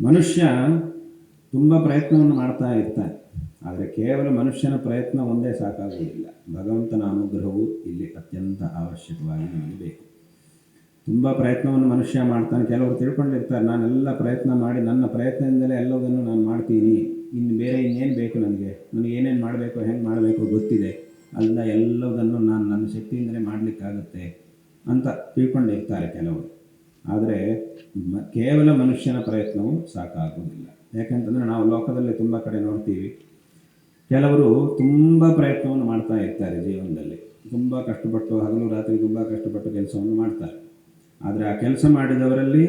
ಮನುಷ್ಯ ತುಂಬ ಪ್ರಯತ್ನವನ್ನು ಮಾಡ್ತಾ ಇರ್ತಾನೆ. ಆದರೆ ಕೇವಲ ಮನುಷ್ಯನ ಪ್ರಯತ್ನ ಒಂದೇ ಸಾಕಾಗುವುದಿಲ್ಲ. ಭಗವಂತನ ಅನುಗ್ರಹವು ಇಲ್ಲಿ ಅತ್ಯಂತ ಅವಶ್ಯಕವಾಗಿ ನಮಗೆ ಬೇಕು. ತುಂಬ ಪ್ರಯತ್ನವನ್ನು ಮನುಷ್ಯ ಮಾಡ್ತಾನೆ. ಕೆಲವರು ತಿಳ್ಕೊಂಡಿರ್ತಾರೆ, ನಾನೆಲ್ಲ ಪ್ರಯತ್ನ ಮಾಡಿ ನನ್ನ ಪ್ರಯತ್ನದಿಂದಲೇ ಎಲ್ಲದನ್ನು ನಾನು ಮಾಡ್ತೀನಿ. ಇನ್ನು ಬೇರೆ ಇನ್ನೇನು ಬೇಕು ನನಗೆ? ನನಗೆ ಏನೇನು ಮಾಡಬೇಕು, ಹೆಂಗೆ ಮಾಡಬೇಕು ಗೊತ್ತಿದೆ. ಅಲ್ಲ ಎಲ್ಲದನ್ನು ನಾನು ನನ್ನ ಶಕ್ತಿಯಿಂದಲೇ ಮಾಡಲಿಕ್ಕಾಗುತ್ತೆ ಅಂತ ತಿಳ್ಕೊಂಡಿರ್ತಾರೆ ಕೆಲವರು. ಆದರೆ ಕೇವಲ ಮನುಷ್ಯನ ಪ್ರಯತ್ನವು ಸಾಕಾಗುವುದಿಲ್ಲ. ಯಾಕಂತಂದರೆ ನಾವು ಲೋಕದಲ್ಲಿ ತುಂಬ ಕಡೆ ನೋಡ್ತೀವಿ. ಕೆಲವರು ತುಂಬ ಪ್ರಯತ್ನವನ್ನು ಮಾಡ್ತಾ ಇರ್ತಾರೆ ಜೀವನದಲ್ಲಿ. ತುಂಬ ಕಷ್ಟಪಟ್ಟು ಹಗಲು ರಾತ್ರಿ ತುಂಬ ಕಷ್ಟಪಟ್ಟು ಕೆಲಸವನ್ನು ಮಾಡ್ತಾರೆ. ಆದರೆ ಆ ಕೆಲಸ ಮಾಡಿದವರಲ್ಲಿ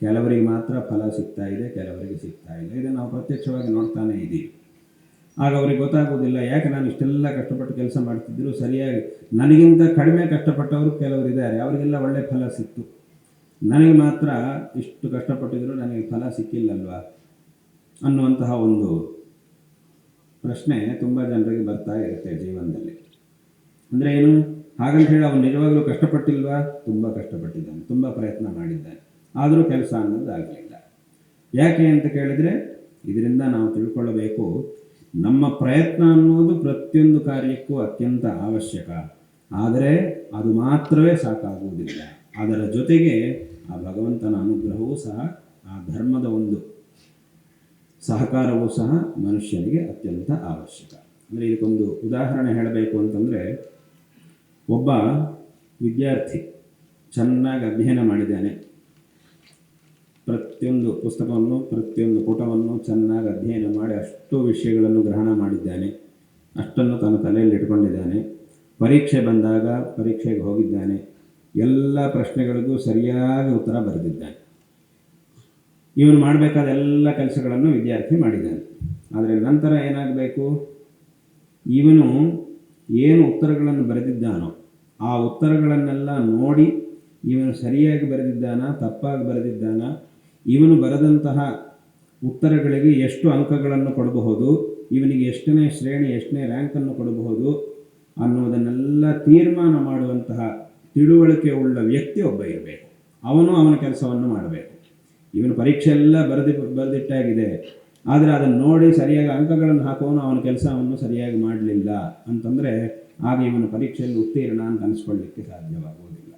ಕೆಲವರಿಗೆ ಮಾತ್ರ ಫಲ ಸಿಗ್ತಾ ಇದೆ, ಕೆಲವರಿಗೆ ಸಿಗ್ತಾ ಇಲ್ಲ. ಇದನ್ನು ನಾವು ಪ್ರತ್ಯಕ್ಷವಾಗಿ ನೋಡ್ತಾನೇ ಇದ್ದೀವಿ. ಆಗ ಅವ್ರಿಗೆ ಗೊತ್ತಾಗೋದಿಲ್ಲ ಯಾಕೆ ನಾನು ಇಷ್ಟೆಲ್ಲ ಕಷ್ಟಪಟ್ಟು ಕೆಲಸ ಮಾಡ್ತಿದ್ದರೂ ಸರಿಯಾಗಿ ನನಗಿಂತ ಕಡಿಮೆ ಕಷ್ಟಪಟ್ಟವರು ಕೆಲವರಿದ್ದಾರೆ. ಅವರಿಗೆಲ್ಲ ಒಳ್ಳೆ ಫಲ ಸಿಕ್ತು. ನನಗೆ ಮಾತ್ರ ಇಷ್ಟು ಕಷ್ಟಪಟ್ಟಿದ್ರು ನನಗೆ ಫಲ ಸಿಕ್ಕಿಲ್ಲಲ್ವಾ? ಅನ್ನುವಂತಹ ಒಂದು ಪ್ರಶ್ನೆ ತುಂಬ ಜನರಿಗೆ ಬರ್ತಾ ಇರುತ್ತೆ ಜೀವನದಲ್ಲಿ. ಅಂದರೆ ಏನು? ಹಾಗಂತ ಹೇಳಿ ಅವನು ನಿಜವಾಗಲೂ ಕಷ್ಟಪಟ್ಟಿಲ್ವಾ? ತುಂಬ ಕಷ್ಟಪಟ್ಟಿದ್ದಾನೆ, ತುಂಬ ಪ್ರಯತ್ನ ಮಾಡಿದ್ದಾನೆ. ಆದರೂ ಕೆಲಸ ಅನ್ನೋದು ಆಗಲಿಲ್ಲ ಯಾಕೆ ಅಂತ ಕೇಳಿದರೆ, ಇದರಿಂದ ನಾವು ತಿಳ್ಕೊಳ್ಳಬೇಕು ನಮ್ಮ ಪ್ರಯತ್ನ ಅನ್ನೋದು ಪ್ರತಿಯೊಂದು ಕಾರ್ಯಕ್ಕೂ ಅತ್ಯಂತ ಅವಶ್ಯಕ. ಆದರೆ ಅದು ಮಾತ್ರವೇ ಸಾಕಾಗುವುದಿಲ್ಲ. ಅದರ ಜೊತೆಗೆ ಆ ಭಗವಂತನ ಅನುಗ್ರಹವೂ ಸಹ ಆ ಧರ್ಮದ ಒಂದು ಸಹಕಾರವೂ ಸಹ ಮನುಷ್ಯನಿಗೆ ಅತ್ಯಂತ ಅವಶ್ಯಕ. ಅಂದರೆ ಇದಕ್ಕೊಂದು ಉದಾಹರಣೆ ಹೇಳಬೇಕು ಅಂತಂದರೆ ಒಬ್ಬ ವಿದ್ಯಾರ್ಥಿ ಚೆನ್ನಾಗಿ ಅಧ್ಯಯನ ಮಾಡಿದ್ದಾನೆ. ಪ್ರತಿಯೊಂದು ಪುಸ್ತಕವನ್ನು, ಪ್ರತಿಯೊಂದು ಪುಟವನ್ನು ಚೆನ್ನಾಗಿ ಅಧ್ಯಯನ ಮಾಡಿ ಅಷ್ಟು ವಿಷಯಗಳನ್ನು ಗ್ರಹಣ ಮಾಡಿದ್ದಾನೆ. ಅಷ್ಟನ್ನು ತನ್ನ ತಲೆಯಲ್ಲಿ ಇಟ್ಕೊಂಡಿದ್ದಾನೆ. ಪರೀಕ್ಷೆ ಬಂದಾಗ ಪರೀಕ್ಷೆಗೆ ಹೋಗಿದ್ದಾನೆ. ಎಲ್ಲ ಪ್ರಶ್ನೆಗಳಿಗೂ ಸರಿಯಾಗಿ ಉತ್ತರ ಬರೆದಿದ್ದಾನೆ. ಇವನು ಮಾಡಬೇಕಾದ ಎಲ್ಲ ಕೆಲಸಗಳನ್ನು ವಿದ್ಯಾರ್ಥಿ ಮಾಡಿದ್ದಾನೆ. ಆದರೆ ನಂತರ ಏನಾಗಬೇಕು? ಇವನು ಏನು ಉತ್ತರಗಳನ್ನು ಬರೆದಿದ್ದಾನೋ ಆ ಉತ್ತರಗಳನ್ನೆಲ್ಲ ನೋಡಿ ಇವನು ಸರಿಯಾಗಿ ಬರೆದಿದ್ದಾನ, ತಪ್ಪಾಗಿ ಬರೆದಿದ್ದಾನ? ಇವನು ಬರೆದಂತಹ ಉತ್ತರಗಳಿಗೆ ಎಷ್ಟು ಅಂಕಗಳನ್ನು ಕೊಡಬಹುದು? ಇವನಿಗೆ ಎಷ್ಟನೇ ಶ್ರೇಣಿ, ಎಷ್ಟನೇ ರ್ಯಾಂಕನ್ನು ಕೊಡಬಹುದು ಅನ್ನೋದನ್ನೆಲ್ಲ ತೀರ್ಮಾನ ಮಾಡುವಂತಹ ತಿಳುವಳಿಕೆ ಉಳ್ಳ ವ್ಯಕ್ತಿ ಒಬ್ಬ ಇರಬೇಕು. ಅವನು ಅವನ ಕೆಲಸವನ್ನು ಮಾಡಬೇಕು. ಇವನು ಪರೀಕ್ಷೆ ಎಲ್ಲ ಬರೆದಿ, ಬರೆದಿಟ್ಟಾಗಿದೆ. ಆದರೆ ಅದನ್ನು ನೋಡಿ ಸರಿಯಾಗಿ ಅಂಕಗಳನ್ನು ಹಾಕೋನು ಅವನ ಕೆಲಸವನ್ನು ಸರಿಯಾಗಿ ಮಾಡಲಿಲ್ಲ ಅಂತಂದರೆ ಆಗ ಇವನು ಪರೀಕ್ಷೆಯಲ್ಲಿ ಉತ್ತೀರ್ಣ ಅಂತ ಅನಿಸ್ಕೊಳ್ಳಿಕ್ಕೆ ಸಾಧ್ಯವಾಗುವುದಿಲ್ಲ.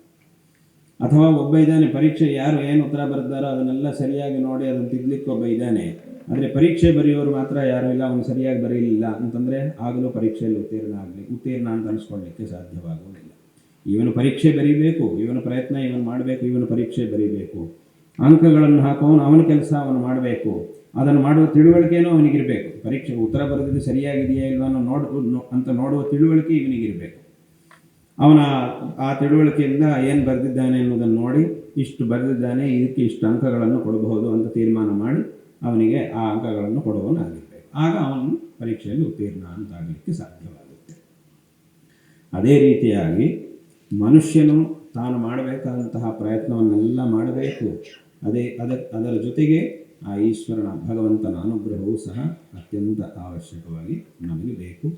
ಅಥವಾ ಒಬ್ಬ ಇದ್ದಾನೆ, ಪರೀಕ್ಷೆ ಯಾರು ಏನು ಉತ್ತರ ಬರೆದಾರೋ ಅದನ್ನೆಲ್ಲ ಸರಿಯಾಗಿ ನೋಡಿ ಅದನ್ನು ತಿದ್ದಲಿಕ್ಕೆ ಒಬ್ಬ ಇದ್ದಾನೆ. ಆದರೆ ಪರೀಕ್ಷೆ ಬರೆಯೋರು ಮಾತ್ರ ಯಾರೂ ಇಲ್ಲ, ಅವನು ಸರಿಯಾಗಿ ಬರೀಲಿಲ್ಲ ಅಂತಂದರೆ ಆಗಲೂ ಪರೀಕ್ಷೆಯಲ್ಲಿ ಉತ್ತೀರ್ಣ ಆಗಲಿ, ಉತ್ತೀರ್ಣ ಅಂತ ಅನಿಸ್ಕೊಳ್ಳಿಕ್ಕೆ ಸಾಧ್ಯವಾಗುವುದಿಲ್ಲ. ಇವನು ಪರೀಕ್ಷೆ ಬರೀಬೇಕು, ಇವನ ಪ್ರಯತ್ನ ಇವನು ಮಾಡಬೇಕು, ಇವನು ಪರೀಕ್ಷೆ ಬರೀಬೇಕು. ಅಂಕಗಳನ್ನು ಹಾಕೋನು ಅವನ ಕೆಲಸ, ಅವನು ಮಾಡಬೇಕು. ಅದನ್ನು ಮಾಡುವ ತಿಳುವಳಿಕೆನೂ ಅವನಿಗಿರಬೇಕು. ಪರೀಕ್ಷೆ ಉತ್ತರ ಬರೆದಿದ್ದು ಸರಿಯಾಗಿದೆಯಾ ಇಲ್ವಾ ಅನ್ನೋ ನೋಡ್ ಅಂತ ನೋಡುವ ತಿಳುವಳಿಕೆ ಇವನಿಗಿರಬೇಕು. ಅವನ ಆ ತಿಳುವಳಿಕೆಯಿಂದ ಏನು ಬರೆದಿದ್ದಾನೆ ಅನ್ನೋದನ್ನು ನೋಡಿ, ಇಷ್ಟು ಬರೆದಿದ್ದಾನೆ, ಇದಕ್ಕೆ ಇಷ್ಟು ಅಂಕಗಳನ್ನು ಕೊಡಬಹುದು ಅಂತ ತೀರ್ಮಾನ ಮಾಡಿ ಅವನಿಗೆ ಆ ಅಂಕಗಳನ್ನು ಕೊಡುವವನಾಗಿರಬೇಕು. ಆಗ ಅವನು ಪರೀಕ್ಷೆಯಲ್ಲಿ ಉತ್ತೀರ್ಣ ಅಂತಾಗಲಿಕ್ಕೆ ಸಾಧ್ಯವಾಗುತ್ತೆ. ಅದೇ ರೀತಿಯಾಗಿ ಮನುಷ್ಯನು ತಾನು ಮಾಡಬೇಕಾದಂತಹ ಪ್ರಯತ್ನವನ್ನೆಲ್ಲ ಮಾಡಬೇಕು. ಅದೇ ಅದ, ಅದರ ಜೊತೆಗೆ ಆ ಈಶ್ವರನ ಭಗವಂತನ ಅನುಗ್ರಹವೂ ಸಹ ಅತ್ಯಂತ ಅವಶ್ಯಕವಾಗಿ ನಮಗೆ ಬೇಕು.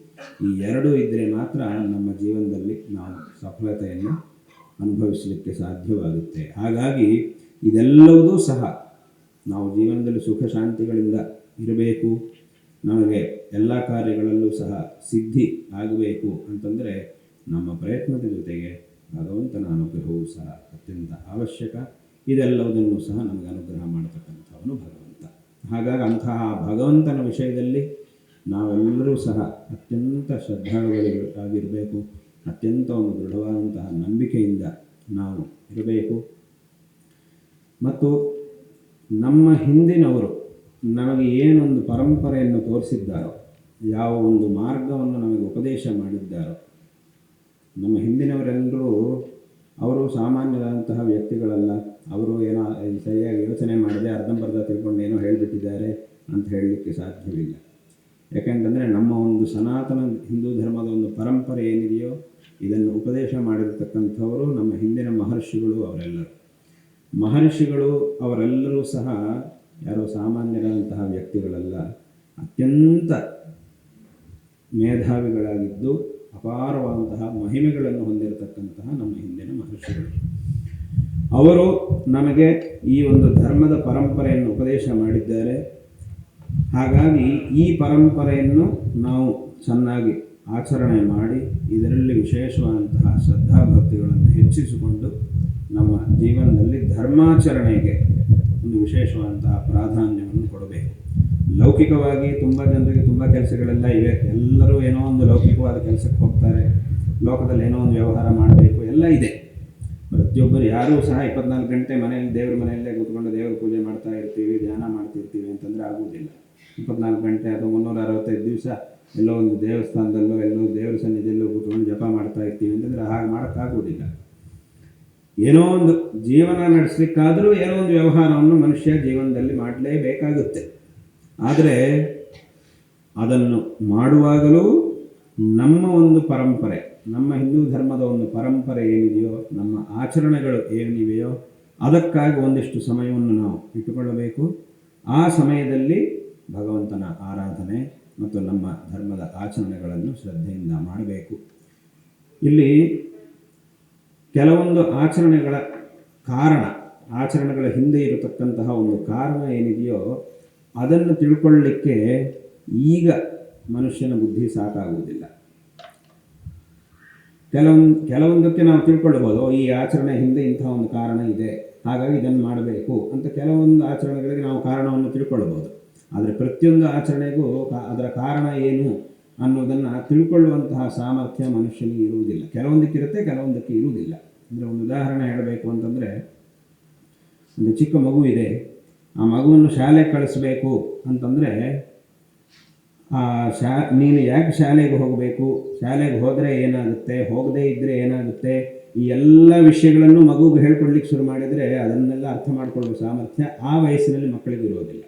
ಈ ಎರಡೂ ಇದ್ದರೆ ಮಾತ್ರ ನಮ್ಮ ಜೀವನದಲ್ಲಿ ನಾವು ಸಫಲತೆಯನ್ನು ಅನುಭವಿಸಲಿಕ್ಕೆ ಸಾಧ್ಯವಾಗುತ್ತೆ. ಹಾಗಾಗಿ ಇದೆಲ್ಲವುದೂ ಸಹ ನಾವು ಜೀವನದಲ್ಲಿ ಸುಖ ಶಾಂತಿಗಳಿಂದ ಇರಬೇಕು. ನಮಗೆ ಎಲ್ಲ ಕಾರ್ಯಗಳಲ್ಲೂ ಸಹ ಸಿದ್ಧಿ ಆಗಬೇಕು ಅಂತಂದರೆ ನಮ್ಮ ಪ್ರಯತ್ನದ ಜೊತೆಗೆ ಭಗವಂತನ ಅನುಗ್ರಹವು ಸಹ ಅತ್ಯಂತ ಅವಶ್ಯಕ. ಇದೆಲ್ಲವುದನ್ನು ಸಹ ನಮಗೆ ಅನುಗ್ರಹ ಮಾಡತಕ್ಕಂಥವನು ಭಗವಂತ. ಹಾಗಾಗಿ ಅಂತಹ ಭಗವಂತನ ವಿಷಯದಲ್ಲಿ ನಾವೆಲ್ಲರೂ ಸಹ ಅತ್ಯಂತ ಶ್ರದ್ಧಾಳುಗಳಿಗಾಗಿರಬೇಕು ಅತ್ಯಂತ ಒಂದು ದೃಢವಾದಂತಹ ನಂಬಿಕೆಯಿಂದ ನಾವು ಇರಬೇಕು. ಮತ್ತು ನಮ್ಮ ಹಿಂದಿನವರು ನಮಗೆ ಏನೊಂದು ಪರಂಪರೆಯನ್ನು ತೋರಿಸಿದ್ದಾರೋ, ಯಾವ ಒಂದು ಮಾರ್ಗವನ್ನು ನಮಗೆ ಉಪದೇಶ ಮಾಡಿದ್ದಾರೋ ನಮ್ಮ ಹಿಂದಿನವರೆಲ್ಲರೂ ಅವರು ಸಾಮಾನ್ಯರಾದಂತಹ ವ್ಯಕ್ತಿಗಳಲ್ಲ. ಅವರು ಏನೋ ಸರಿಯಾಗಿ ಯೋಚನೆ ಮಾಡದೆ ಅರ್ಧಂಬರ್ಧ ತಿಳ್ಕೊಂಡು ಏನೋ ಹೇಳಿಬಿಟ್ಟಿದ್ದಾರೆ ಅಂತ ಹೇಳಲಿಕ್ಕೆ ಸಾಧ್ಯವಿಲ್ಲ. ಯಾಕೆಂತಂದರೆ ನಮ್ಮ ಒಂದು ಸನಾತನ ಹಿಂದೂ ಧರ್ಮದ ಒಂದು ಪರಂಪರೆ ಏನಿದೆಯೋ ಇದನ್ನು ಉಪದೇಶ ಮಾಡಿರತಕ್ಕಂಥವರು ನಮ್ಮ ಹಿಂದಿನ ಮಹರ್ಷಿಗಳು ಅವರೆಲ್ಲರೂ. ಮಹರ್ಷಿಗಳು ಅವರೆಲ್ಲರೂ ಸಹ ಯಾರೋ ಸಾಮಾನ್ಯರಾದಂತಹ ವ್ಯಕ್ತಿಗಳಲ್ಲ. ಅತ್ಯಂತ ಮೇಧಾವಿಗಳಾಗಿದ್ದು ಅಪಾರವಾದಂತಹ ಮಹಿಮೆಗಳನ್ನು ಹೊಂದಿರತಕ್ಕಂತಹ ನಮ್ಮ ಹಿಂದಿನ ಮಹರ್ಷಿಗಳು. ಅವರು ನಮಗೆ ಈ ಒಂದು ಧರ್ಮದ ಪರಂಪರೆಯನ್ನು ಉಪದೇಶ ಮಾಡಿದ್ದಾರೆ. ಹಾಗಾಗಿ ಈ ಪರಂಪರೆಯನ್ನು ನಾವು ಚೆನ್ನಾಗಿ ಆಚರಣೆ ಮಾಡಿ, ಇದರಲ್ಲಿ ವಿಶೇಷವಾದಂತಹ ಶ್ರದ್ಧಾಭಕ್ತಿಗಳನ್ನು ಹೆಚ್ಚಿಸಿಕೊಂಡು ನಮ್ಮ ಜೀವನದಲ್ಲಿ ಧರ್ಮಾಚರಣೆಗೆ ಒಂದು ವಿಶೇಷವಾದಂತಹ ಪ್ರಾಧಾನ್ಯವನ್ನು ಕೊಡಬೇಕು. ಲೌಕಿಕವಾಗಿ ತುಂಬ ಜನರಿಗೆ ತುಂಬ ಕೆಲಸಗಳೆಲ್ಲ ಇವೆ. ಎಲ್ಲರೂ ಏನೋ ಒಂದು ಲೌಕಿಕವಾದ ಕೆಲಸಕ್ಕೆ ಹೋಗ್ತಾರೆ. ಲೋಕದಲ್ಲಿ ಏನೋ ಒಂದು ವ್ಯವಹಾರ ಮಾಡಬೇಕು, ಎಲ್ಲ ಇದೆ. ಪ್ರತಿಯೊಬ್ಬರು ಯಾರೂ ಸಹ ಇಪ್ಪತ್ನಾಲ್ಕು ಗಂಟೆ ಮನೆಯಲ್ಲಿ, ದೇವ್ರ ಮನೆಯಲ್ಲೇ ಕೂತ್ಕೊಂಡು ದೇವ್ರ ಪೂಜೆ ಮಾಡ್ತಾ ಇರ್ತೀವಿ, ಧ್ಯಾನ ಮಾಡ್ತಿರ್ತೀವಿ ಅಂತಂದರೆ ಆಗುವುದಿಲ್ಲ. ಇಪ್ಪತ್ನಾಲ್ಕು ಗಂಟೆ ಅಥವಾ ಮುನ್ನೂರ ಅರವತ್ತೈದು ದಿವಸ ಎಲ್ಲೋ ಒಂದು ದೇವಸ್ಥಾನದಲ್ಲೋ, ಎಲ್ಲೋ ದೇವ್ರ ಸನ್ನಿಧಿಯಲ್ಲೋ ಕೂತ್ಕೊಂಡು ಜಪ ಮಾಡ್ತಾ ಇರ್ತೀವಿ ಅಂತಂದರೆ ಹಾಗೆ ಮಾಡೋಕ್ಕಾಗುವುದಿಲ್ಲ. ಏನೋ ಒಂದು ಜೀವನ ನಡೆಸಲಿಕ್ಕಾದರೂ ಏನೋ ಒಂದು ವ್ಯವಹಾರವನ್ನು ಮನುಷ್ಯ ಜೀವನದಲ್ಲಿ ಮಾಡಲೇಬೇಕಾಗುತ್ತೆ. ಆದರೆ ಅದನ್ನು ಮಾಡುವಾಗಲೂ ನಮ್ಮ ಒಂದು ಪರಂಪರೆ, ನಮ್ಮ ಹಿಂದೂ ಧರ್ಮದ ಒಂದು ಪರಂಪರೆ ಏನಿದೆಯೋ, ನಮ್ಮ ಆಚರಣೆಗಳು ಏನಿವೆಯೋ, ಅದಕ್ಕಾಗಿ ಒಂದಿಷ್ಟು ಸಮಯವನ್ನು ನಾವು ಇಟ್ಟುಕೊಳ್ಳಬೇಕು. ಆ ಸಮಯದಲ್ಲಿ ಭಗವಂತನ ಆರಾಧನೆ ಮತ್ತು ನಮ್ಮ ಧರ್ಮದ ಆಚರಣೆಗಳನ್ನು ಶ್ರದ್ಧೆಯಿಂದ ಮಾಡಬೇಕು. ಇಲ್ಲಿ ಕೆಲವೊಂದು ಆಚರಣೆಗಳ ಕಾರಣ, ಆಚರಣೆಗಳ ಹಿಂದೆ ಇರತಕ್ಕಂತಹ ಒಂದು ಕಾರಣ ಏನಿದೆಯೋ ಅದನ್ನು ತಿಳ್ಕೊಳ್ಳಿಕ್ಕೆ ಈಗ ಮನುಷ್ಯನ ಬುದ್ಧಿ ಸಾಕಾಗುವುದಿಲ್ಲ. ಕೆಲವೊಂದು ಕೆಲವೊಂದಕ್ಕೆ ನಾವು ತಿಳ್ಕೊಳ್ಬೋದು, ಈ ಆಚರಣೆ ಹಿಂದೆ ಇಂಥ ಒಂದು ಕಾರಣ ಇದೆ, ಹಾಗಾಗಿ ಇದನ್ನು ಮಾಡಬೇಕು ಅಂತ ಕೆಲವೊಂದು ಆಚರಣೆಗಳಿಗೆ ನಾವು ಕಾರಣವನ್ನು ತಿಳ್ಕೊಳ್ಬೋದು. ಆದರೆ ಪ್ರತಿಯೊಂದು ಆಚರಣೆಗೂ ಅದರ ಕಾರಣ ಏನು ಅನ್ನೋದನ್ನು ತಿಳ್ಕೊಳ್ಳುವಂತಹ ಸಾಮರ್ಥ್ಯ ಮನುಷ್ಯನಿಗೆ ಇರುವುದಿಲ್ಲ. ಕೆಲವೊಂದಕ್ಕೆ ಇರುತ್ತೆ ಕೆಲವೊಂದಕ್ಕೆ ಇರುವುದಿಲ್ಲ. ಅಂದರೆ ಒಂದು ಉದಾಹರಣೆ ಹೇಳಬೇಕು ಅಂತಂದರೆ, ಒಂದು ಚಿಕ್ಕ ಮಗು ಇದೆ. ಆ ಮಗುವನ್ನು ಶಾಲೆಗೆ ಕಳಿಸ್ಬೇಕು ಅಂತಂದರೆ ಶಾ, ನೀನು ಯಾಕೆ ಶಾಲೆಗೆ ಹೋಗಬೇಕು? ಶಾಲೆಗೆ ಹೋದರೆ ಏನಾಗುತ್ತೆ? ಹೋಗದೇ ಇದ್ದರೆ ಏನಾಗುತ್ತೆ? ಈ ಎಲ್ಲ ವಿಷಯಗಳನ್ನು ಮಗುಗೆ ಹೇಳ್ಕೊಡ್ಲಿಕ್ಕೆ ಶುರು ಮಾಡಿದರೆ ಅದನ್ನೆಲ್ಲ ಅರ್ಥ ಮಾಡಿಕೊಳ್ಳೋ ಸಾಮರ್ಥ್ಯ. ಆ ವಯಸ್ಸಿನಲ್ಲಿ ಮಕ್ಕಳಿಗೆ ಇರೋದಿಲ್ಲ.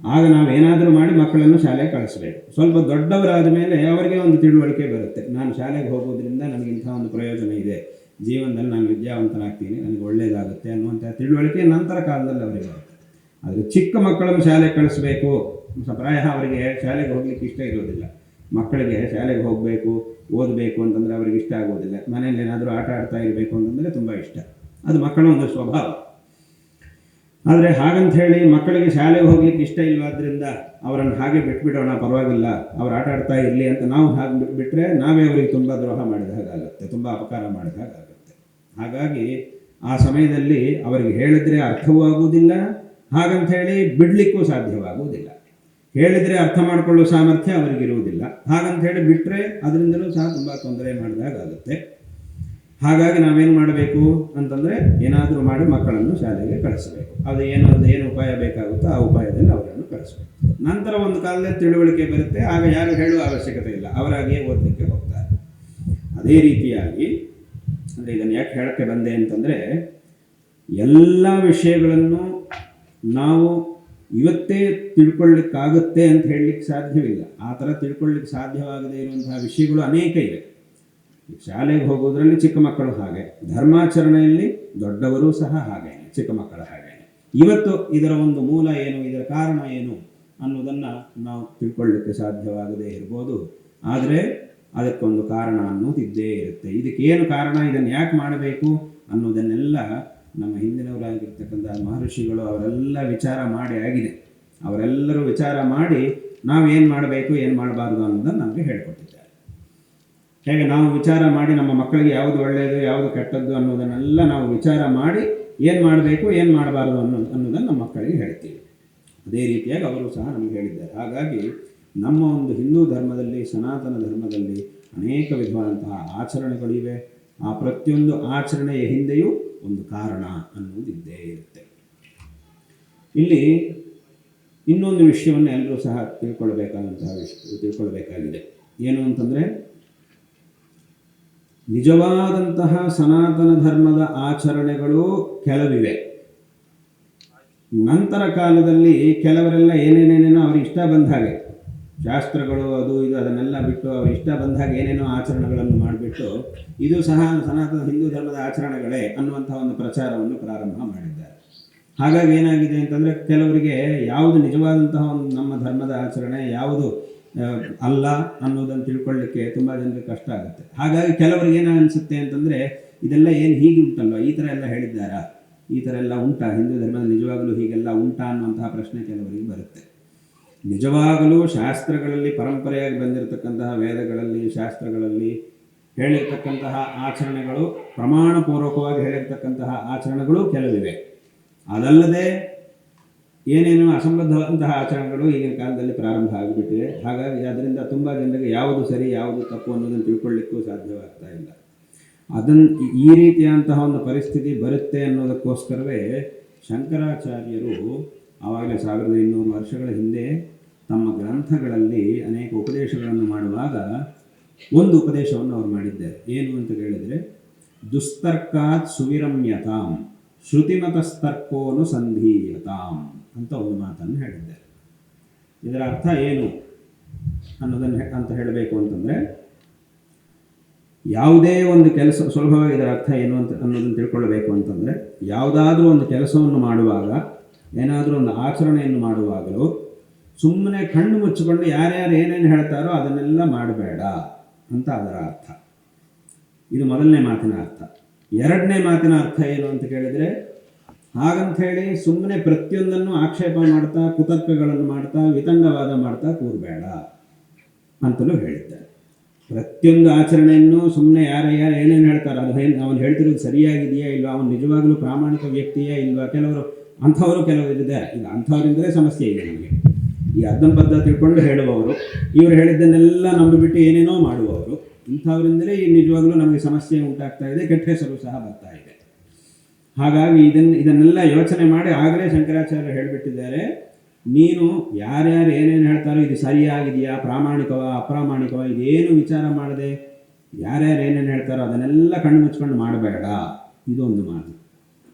ಆಗ ನಾವು ಏನಾದರೂ ಮಾಡಿ ಮಕ್ಕಳನ್ನು ಶಾಲೆಗೆ ಕಳಿಸ್ಬೇಕು. ಸ್ವಲ್ಪ ದೊಡ್ಡವರಾದ ಮೇಲೆ ಅವರಿಗೆ ಒಂದು ತಿಳುವಳಿಕೆ ಬರುತ್ತೆ. ನಾನು ಶಾಲೆಗೆ ಹೋಗೋದ್ರಿಂದ ನನಗೆ ಇಂಥ ಒಂದು ಪ್ರಯೋಜನ ಇದೆ. ಜೀವನದಲ್ಲಿ ನಾನು ವಿದ್ಯಾವಂತನಾಗ್ತೀನಿ. ನನಗೆ ಒಳ್ಳೆಯದಾಗುತ್ತೆ ಅನ್ನುವಂಥ ತಿಳುವಳಿಕೆ ನಂತರ ಕಾಲದಲ್ಲಿ ಅವರಿಗೆ ಬರುತ್ತೆ. ಆದರೆ ಚಿಕ್ಕ ಮಕ್ಕಳನ್ನು ಶಾಲೆಗೆ ಕಳಿಸ್ಬೇಕು. ಪ್ರಾಯ ಅವರಿಗೆ ಶಾಲೆಗೆ ಹೋಗ್ಲಿಕ್ಕೆ ಇಷ್ಟ ಇರೋದಿಲ್ಲ ಮಕ್ಕಳಿಗೆ ಶಾಲೆಗೆ ಹೋಗಬೇಕು, ಓದಬೇಕು ಅಂತಂದರೆ ಅವರಿಗೆ ಇಷ್ಟ ಆಗೋದಿಲ್ಲ ಮನೆಯಲ್ಲಿ ಏನಾದರೂ ಆಟ ಆಡ್ತಾ ಇರಬೇಕು ಅಂತಂದರೆ ತುಂಬ ಇಷ್ಟ. ಅದು ಮಕ್ಕಳ ಒಂದು ಸ್ವಭಾವ. ಆದರೆ ಹಾಗಂತ ಹೇಳಿ ಮಕ್ಕಳಿಗೆ ಶಾಲೆಗೆ ಹೋಗ್ಲಿಕ್ಕೆ ಇಷ್ಟ ಇಲ್ಲವಾದ್ರಿಂದ ಅವರನ್ನು ಹಾಗೆ ಬಿಟ್ಬಿಡೋಣ, ಪರವಾಗಿಲ್ಲ, ಅವ್ರು ಆಟ ಆಡ್ತಾ ಇರಲಿ ಅಂತ ನಾವು ಹಾಗೆ ಬಿಟ್ಬಿಟ್ರೆ ನಾವೇ ಅವರಿಗೆ ತುಂಬ ದ್ರೋಹ ಮಾಡಿದ ಹಾಗಾಗುತ್ತೆ, ತುಂಬ ಅಪಕಾರ ಮಾಡಿದ ಹಾಗಾಗುತ್ತೆ. ಹಾಗಾಗಿ ಆ ಸಮಯದಲ್ಲಿ ಅವರಿಗೆ ಹೇಳಿದ್ರೆ ಅರ್ಥವೂ ಆಗುವುದಿಲ್ಲ ಹಾಗಂತ ಹೇಳಿ ಬಿಡಲಿಕ್ಕೂ ಸಾಧ್ಯವಾಗುವುದಿಲ್ಲ. ಹೇಳಿದರೆ ಅರ್ಥ ಮಾಡಿಕೊಳ್ಳುವ ಸಾಮರ್ಥ್ಯ ಅವರಿಗಿರುವುದಿಲ್ಲ. ಹಾಗಂತ ಹೇಳಿ ಬಿಟ್ಟರೆ ಅದರಿಂದಲೂ ಸಹ ತುಂಬ ತೊಂದರೆ ಮಾಡಿದಾಗುತ್ತೆ ಹಾಗಾಗಿ ನಾವೇನು ಮಾಡಬೇಕು ಅಂತಂದರೆ ಏನಾದರೂ ಮಾಡಿ ಮಕ್ಕಳನ್ನು ಶಾಲೆಗೆ ಕಳಿಸಬೇಕು. ಅದು ಏನು ಏನು ಉಪಾಯ ಬೇಕಾಗುತ್ತೋ ಆ ಉಪಾಯದಲ್ಲಿ ಅವರನ್ನು ಕಳಿಸಬೇಕು. ನಂತರ ಒಂದು ಕಾಲದಲ್ಲಿ ತಿಳುವಳಿಕೆ ಬರುತ್ತೆ. ಆಗ ಯಾರು ಹೇಳುವ ಅವಶ್ಯಕತೆ ಇಲ್ಲ. ಅವರಾಗಿಯೇ ಓದಲಿಕ್ಕೆ ಹೋಗ್ತಾರೆ. ಅದೇ ರೀತಿಯಾಗಿ, ಅಂದರೆ ಇದನ್ನು ಯಾಕೆ ಹೇಳಕ್ಕೆ ಬಂದೆ ಅಂತಂದರೆ ಎಲ್ಲ ವಿಷಯಗಳನ್ನು ನಾವು ಇವತ್ತೇ ತಿಳ್ಕೊಳ್ಳಿಕ್ಕಾಗುತ್ತೆ ಅಂತ ಹೇಳಲಿಕ್ಕೆ ಸಾಧ್ಯವಿಲ್ಲ. ಆ ಥರ ತಿಳ್ಕೊಳ್ಳಿಕ್ಕೆ ಸಾಧ್ಯವಾಗದೇ ಇರುವಂತಹ ವಿಷಯಗಳು ಅನೇಕ ಇವೆ. ಶಾಲೆಗೆ ಹೋಗೋದ್ರಲ್ಲಿ ಚಿಕ್ಕ ಮಕ್ಕಳು ಹಾಗೆ, ಧರ್ಮಾಚರಣೆಯಲ್ಲಿ ದೊಡ್ಡವರು ಸಹ ಹಾಗೆ, ಚಿಕ್ಕ ಮಕ್ಕಳ ಹಾಗೆ. ಇವತ್ತು ಇದರ ಒಂದು ಮೂಲ ಏನು, ಇದರ ಕಾರಣ ಏನು ಅನ್ನೋದನ್ನು ನಾವು ತಿಳ್ಕೊಳ್ಳಿಕ್ಕೆ ಸಾಧ್ಯವಾಗದೇ ಇರ್ಬೋದು. ಆದರೆ ಅದಕ್ಕೊಂದು ಕಾರಣ ಅನ್ನೋದು ಇದ್ದೇ ಇರುತ್ತೆ. ಇದಕ್ಕೇನು ಕಾರಣ? ಇದನ್ನು ಯಾಕೆ ಮಾಡಬೇಕು ಅನ್ನೋದನ್ನೆಲ್ಲ ನಮ್ಮ ಹಿಂದಿನವರಾಗಿರ್ತಕ್ಕಂಥ ಮಹರ್ಷಿಗಳು ಅವರೆಲ್ಲ ವಿಚಾರ ಮಾಡಿ ಆಗಿದೆ. ಅವರೆಲ್ಲರೂ ವಿಚಾರ ಮಾಡಿ ನಾವೇನು ಮಾಡಬೇಕು, ಏನು ಮಾಡಬಾರ್ದು ಅನ್ನೋದನ್ನು ನಮಗೆ ಹೇಳಿಕೊಟ್ಟಿದ್ದಾರೆ. ಹೇಗೆ ನಾವು ವಿಚಾರ ಮಾಡಿ ನಮ್ಮ ಮಕ್ಕಳಿಗೆ ಯಾವುದು ಒಳ್ಳೆಯದು ಯಾವುದು ಕೆಟ್ಟದ್ದು ಅನ್ನೋದನ್ನೆಲ್ಲ ನಾವು ವಿಚಾರ ಮಾಡಿ ಏನು ಮಾಡಬೇಕು, ಏನು ಮಾಡಬಾರ್ದು ಅನ್ನೋ, ಅನ್ನೋದನ್ನು ನಮ್ಮ ಮಕ್ಕಳಿಗೆ ಹೇಳ್ತೀವಿ. ಅದೇ ರೀತಿಯಾಗಿ ಅವರು ಸಹ ನಮಗೆ ಹೇಳಿದ್ದಾರೆ. ಹಾಗಾಗಿ ನಮ್ಮ ಒಂದು ಹಿಂದೂ ಧರ್ಮದಲ್ಲಿ, ಸನಾತನ ಧರ್ಮದಲ್ಲಿ ಅನೇಕ ವಿಧವಾದಂತಹ ಆಚರಣೆಗಳಿವೆ. ಆ ಪ್ರತಿಯೊಂದು ಆಚರಣೆಯ ಹಿಂದೆಯೂ ಒಂದು ಕಾರಣ ಅನ್ನುವುದು ಇದ್ದೇ ಇರುತ್ತೆ. ಇಲ್ಲಿ ಇನ್ನೊಂದು ವಿಷಯವನ್ನು ಎಲ್ಲರೂ ಸಹ ತಿಳ್ಕೊಳ್ಬೇಕಾದಂತಹ ವಿಷಯ ತಿಳ್ಕೊಳ್ಬೇಕಾಗಿದೆ. ಏನು ಅಂತಂದರೆ, ನಿಜವಾದಂತಹ ಸನಾತನ ಧರ್ಮದ ಆಚರಣೆಗಳು ಕೆಲವಿವೆ. ನಂತರ ಕಾಲದಲ್ಲಿ ಕೆಲವರೆಲ್ಲ ಏನೇನೇನೇನೋ ಅವ್ರಿಗೆ ಇಷ್ಟ ಬಂದ ಹಾಗೆ. ಶಾಸ್ತ್ರಗಳು ಅದು ಇದು ಅದನ್ನೆಲ್ಲ ಬಿಟ್ಟು ಅವ್ರ ಇಷ್ಟ ಬಂದಾಗ ಏನೇನೋ ಆಚರಣೆಗಳನ್ನು ಮಾಡಿಬಿಟ್ಟು ಇದು ಸಹ ಸನಾತನ ಹಿಂದೂ ಧರ್ಮದ ಆಚರಣೆಗಳೇ ಅನ್ನುವಂಥ ಒಂದು ಪ್ರಚಾರವನ್ನು ಪ್ರಾರಂಭ ಮಾಡಿದ್ದಾರೆ. ಹಾಗಾಗಿ ಏನಾಗಿದೆ ಅಂತಂದರೆ ಕೆಲವರಿಗೆ ಯಾವುದು ನಿಜವಾದಂತಹ ಒಂದು ನಮ್ಮ ಧರ್ಮದ ಆಚರಣೆ, ಯಾವುದು ಅಲ್ಲ ಅನ್ನೋದನ್ನು ತಿಳ್ಕೊಳ್ಳಿಕ್ಕೆ ತುಂಬ ಜನರಿಗೆ ಕಷ್ಟ ಆಗುತ್ತೆ. ಹಾಗಾಗಿ ಕೆಲವರಿಗೆ ಏನು ಅನಿಸುತ್ತೆ ಅಂತಂದರೆ ಇದೆಲ್ಲ ಏನು ಹೀಗೆ ಉಂಟಲ್ವ? ಈ ಥರ ಎಲ್ಲ ಹೇಳಿದ್ದಾರಾ? ಈ ಥರ ಎಲ್ಲ ಉಂಟಾ? ಹಿಂದೂ ಧರ್ಮದಲ್ಲಿ ನಿಜವಾಗಲೂ ಹೀಗೆಲ್ಲ ಉಂಟಾ ಅನ್ನುವಂತಹ ಪ್ರಶ್ನೆ ಕೆಲವರಿಗೆ ಬರುತ್ತೆ. ನಿಜವಾಗಲೂ ಶಾಸ್ತ್ರಗಳಲ್ಲಿ ಪರಂಪರೆಯಾಗಿ ಬಂದಿರತಕ್ಕಂತಹ ವೇದಗಳಲ್ಲಿ, ಶಾಸ್ತ್ರಗಳಲ್ಲಿ ಹೇಳಿರ್ತಕ್ಕಂತಹ ಆಚರಣೆಗಳು ಪ್ರಮಾಣಪೂರ್ವಕವಾಗಿ ಹೇಳಿರ್ತಕ್ಕಂತಹ ಆಚರಣೆಗಳು ಕೆಲವಿವೆ. ಅದಲ್ಲದೆ ಏನೇನು ಅಸಂಬದ್ಧವಾದಂತಹ ಆಚರಣೆಗಳು ಈಗಿನ ಕಾಲದಲ್ಲಿ ಪ್ರಾರಂಭ ಆಗಿಬಿಟ್ಟಿವೆ. ಹಾಗಾಗಿ ಅದರಿಂದ ತುಂಬ ಜನರಿಗೆ ಯಾವುದು ಸರಿ, ಯಾವುದು ತಪ್ಪು ಅನ್ನೋದನ್ನು ತಿಳ್ಕೊಳ್ಳಿಕ್ಕೂ ಸಾಧ್ಯವಾಗ್ತಾ ಇಲ್ಲ. ಅದನ್ನು ಈ ರೀತಿಯಾದಂತಹ ಒಂದು ಪರಿಸ್ಥಿತಿ ಬರುತ್ತೆ ಅನ್ನೋದಕ್ಕೋಸ್ಕರವೇ ಶಂಕರಾಚಾರ್ಯರು ಆವಾಗಲೇ ಸಾವಿರದ ಇನ್ನೂರು ವರ್ಷಗಳ ಹಿಂದೆ ತಮ್ಮ ಗ್ರಂಥಗಳಲ್ಲಿ ಅನೇಕ ಉಪದೇಶಗಳನ್ನು ಮಾಡುವಾಗ ಒಂದು ಉಪದೇಶವನ್ನು ಅವರು ಮಾಡಿದ್ದಾರೆ. ಏನು ಅಂತ ಕೇಳಿದರೆ, ದುಸ್ತರ್ಕಾತ್ ಸುವಿರಮ್ಯತಾಂ, ಶ್ರುತಿಮತಸ್ತರ್ಕೋನು ಸಂಧೀಯತಾಂ ಅಂತ ಒಂದು ಮಾತನ್ನು ಹೇಳಿದ್ದಾರೆ. ಇದರ ಅರ್ಥ ಏನು ಅನ್ನೋದನ್ನು ಅಂತ ಹೇಳಬೇಕು ಅಂತಂದರೆ, ಯಾವುದೇ ಒಂದು ಕೆಲಸ, ಸುಲಭವಾಗಿ ಇದರ ಅರ್ಥ ಏನು ಅಂತ ಅನ್ನೋದನ್ನು ತಿಳ್ಕೊಳ್ಬೇಕು ಅಂತಂದರೆ, ಯಾವುದಾದ್ರೂ ಒಂದು ಕೆಲಸವನ್ನು ಮಾಡುವಾಗ, ಏನಾದರೂ ಒಂದು ಆಚರಣೆಯನ್ನು ಮಾಡುವಾಗಲೂ ಸುಮ್ಮನೆ ಕಣ್ಣು ಮುಚ್ಚಿಕೊಂಡು ಯಾರ್ಯಾರು ಏನೇನು ಹೇಳ್ತಾರೋ ಅದನ್ನೆಲ್ಲ ಮಾಡಬೇಡ ಅಂತ ಅದರ ಅರ್ಥ. ಇದು ಮೊದಲನೇ ಮಾತಿನ ಅರ್ಥ. ಎರಡನೇ ಮಾತಿನ ಅರ್ಥ ಏನು ಅಂತ ಕೇಳಿದರೆ ಹಾಗಂತ ಹೇಳಿ ಸುಮ್ಮನೆ ಪ್ರತಿಯೊಂದನ್ನು ಆಕ್ಷೇಪ ಮಾಡ್ತಾ, ಕುತರ್ಕಗಳನ್ನು ಮಾಡ್ತಾ ವಿತಂಗವಾದ ಮಾಡ್ತಾ ಕೂರಬೇಡ ಅಂತಲೂ ಹೇಳಿದ್ದಾರೆ. ಪ್ರತಿಯೊಂದು ಆಚರಣೆಯನ್ನು ಸುಮ್ಮನೆ ಯಾರು ಯಾರು ಏನೇನು ಹೇಳ್ತಾರೆ, ಅದು ಏನು ಅವನು ಹೇಳ್ತಿರೋದು ಸರಿಯಾಗಿದೆಯಾ ಇಲ್ವಾ, ಅವನು ನಿಜವಾಗಲೂ ಪ್ರಾಮಾಣಿಕ ವ್ಯಕ್ತಿಯಾ ಇಲ್ವಾ, ಕೆಲವರು ಅಂಥವರು ಕೆಲವರು ಇದ್ದಾರೆ. ಈಗ ಅಂಥವರಿಂದಲೇ ಸಮಸ್ಯೆ ಇದೆ ನಮಗೆ. ಈ ಅದ್ದಂ ಬದ್ಧ ತಿಳ್ಕೊಂಡು ಹೇಳುವವರು. ಇವರು ಹೇಳಿದ್ದನ್ನೆಲ್ಲ ನಂಬಿಬಿಟ್ಟು ಏನೇನೋ ಮಾಡುವವರು. ಇಂಥವರಿಂದಲೇ ಈ ನಿಜವಾಗಲೂ ನಮಗೆ ಸಮಸ್ಯೆ ಉಂಟಾಗ್ತಾ ಇದೆ, ಕೆಟ್ಟ ಹೆಸರು ಸಹ ಬರ್ತಾ ಇದೆ. ಹಾಗಾಗಿ ಇದನ್ನು ಇದನ್ನೆಲ್ಲ ಯೋಚನೆ ಮಾಡಿ ಆಗಲೇ ಶಂಕರಾಚಾರ್ಯರು ಹೇಳಿಬಿಟ್ಟಿದ್ದಾರೆ, ನೀನು ಯಾರ್ಯಾರು ಏನೇನು ಹೇಳ್ತಾರೋ ಇದು ಸರಿಯಾಗಿದೆಯಾ, ಪ್ರಾಮಾಣಿಕವ, ಅಪ್ರಾಮಾಣಿಕವ, ಇದೇನು ವಿಚಾರ ಮಾಡದೆ, ಯಾರ್ಯಾರು ಏನೇನು ಹೇಳ್ತಾರೋ ಅದನ್ನೆಲ್ಲ ಕಣ್ಣು ಮುಚ್ಕೊಂಡು ಮಾಡಬೇಡ. ಇದೊಂದು ಮಾತು.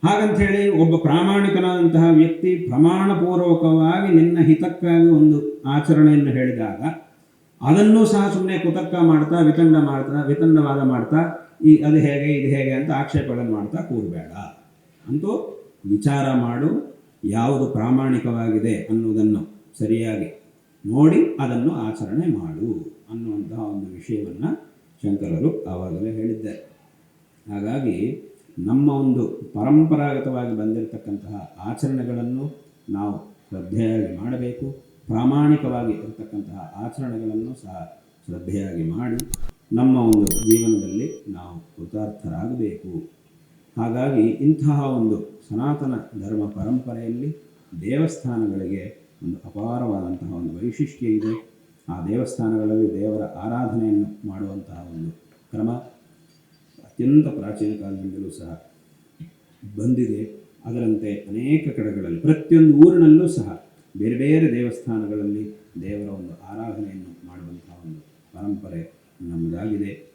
ಹಾಗಂಥೇಳಿ ಒಬ್ಬ ಪ್ರಾಮಾಣಿಕನಾದಂತಹ ವ್ಯಕ್ತಿ ಪ್ರಮಾಣಪೂರ್ವಕವಾಗಿ ನಿನ್ನ ಹಿತಕ್ಕಾಗಿ ಒಂದು ಆಚರಣೆಯನ್ನು ಹೇಳಿದಾಗ ಅದನ್ನೂ ಸಹ ಸುಮ್ಮನೆ ಕುತರ್ಕ ಮಾಡ್ತಾ, ವಿತಂಡ ಮಾಡ್ತಾ, ವಿತಂಡವಾದ ಮಾಡ್ತಾ, ಈ ಅದು ಹೇಗೆ, ಇದು ಹೇಗೆ ಅಂತ ಆಕ್ಷೇಪಗಳನ್ನು ಮಾಡ್ತಾ ಕೂರಬೇಡ. ಅಂತೂ ವಿಚಾರ ಮಾಡು, ಯಾವುದು ಪ್ರಾಮಾಣಿಕವಾಗಿದೆ ಅನ್ನುವುದನ್ನು ಸರಿಯಾಗಿ ನೋಡಿ ಅದನ್ನು ಆಚರಣೆ ಮಾಡು ಅನ್ನುವಂತಹ ಒಂದು ವಿಷಯವನ್ನು ಶಂಕರರು ಆವಾಗಲೇ ಹೇಳಿದ್ದಾರೆ. ಹಾಗಾಗಿ ನಮ್ಮ ಒಂದು ಪರಂಪರಾಗತವಾಗಿ ಬಂದಿರತಕ್ಕಂತಹ ಆಚರಣೆಗಳನ್ನು ನಾವು ಶ್ರದ್ಧೆಯಾಗಿ ಮಾಡಬೇಕು. ಪ್ರಾಮಾಣಿಕವಾಗಿ ಇರತಕ್ಕಂತಹ ಆಚರಣೆಗಳನ್ನು ಸಹ ಶ್ರದ್ಧೆಯಾಗಿ ಮಾಡಿ ನಮ್ಮ ಒಂದು ಜೀವನದಲ್ಲಿ ನಾವು ಕೃತಾರ್ಥರಾಗಬೇಕು. ಹಾಗಾಗಿ ಇಂತಹ ಒಂದು ಸನಾತನ ಧರ್ಮ ಪರಂಪರೆಯಲ್ಲಿ ದೇವಸ್ಥಾನಗಳಿಗೆ ಒಂದು ಅಪಾರವಾದಂತಹ ಒಂದು ವೈಶಿಷ್ಟ್ಯ ಇದೆ. ಆ ದೇವಸ್ಥಾನಗಳಲ್ಲಿ ದೇವರ ಆರಾಧನೆಯನ್ನು ಮಾಡುವಂತಹ ಒಂದು ಕ್ರಮ ಅತ್ಯಂತ ಪ್ರಾಚೀನ ಕಾಲದಿಂದಲೂ ಸಹ ಬಂದಿದೆ. ಅದರಂತೆ ಅನೇಕ ಕಡೆಗಳಲ್ಲಿ, ಪ್ರತಿಯೊಂದು ಊರಿನಲ್ಲೂ ಸಹ ಬೇರೆ ಬೇರೆ ದೇವಸ್ಥಾನಗಳಲ್ಲಿ ದೇವರ ಒಂದು ಆರಾಧನೆಯನ್ನು ಮಾಡುವಂತಹ ಒಂದು ಪರಂಪರೆ ನಮ್ಮದಾಗಿದೆ.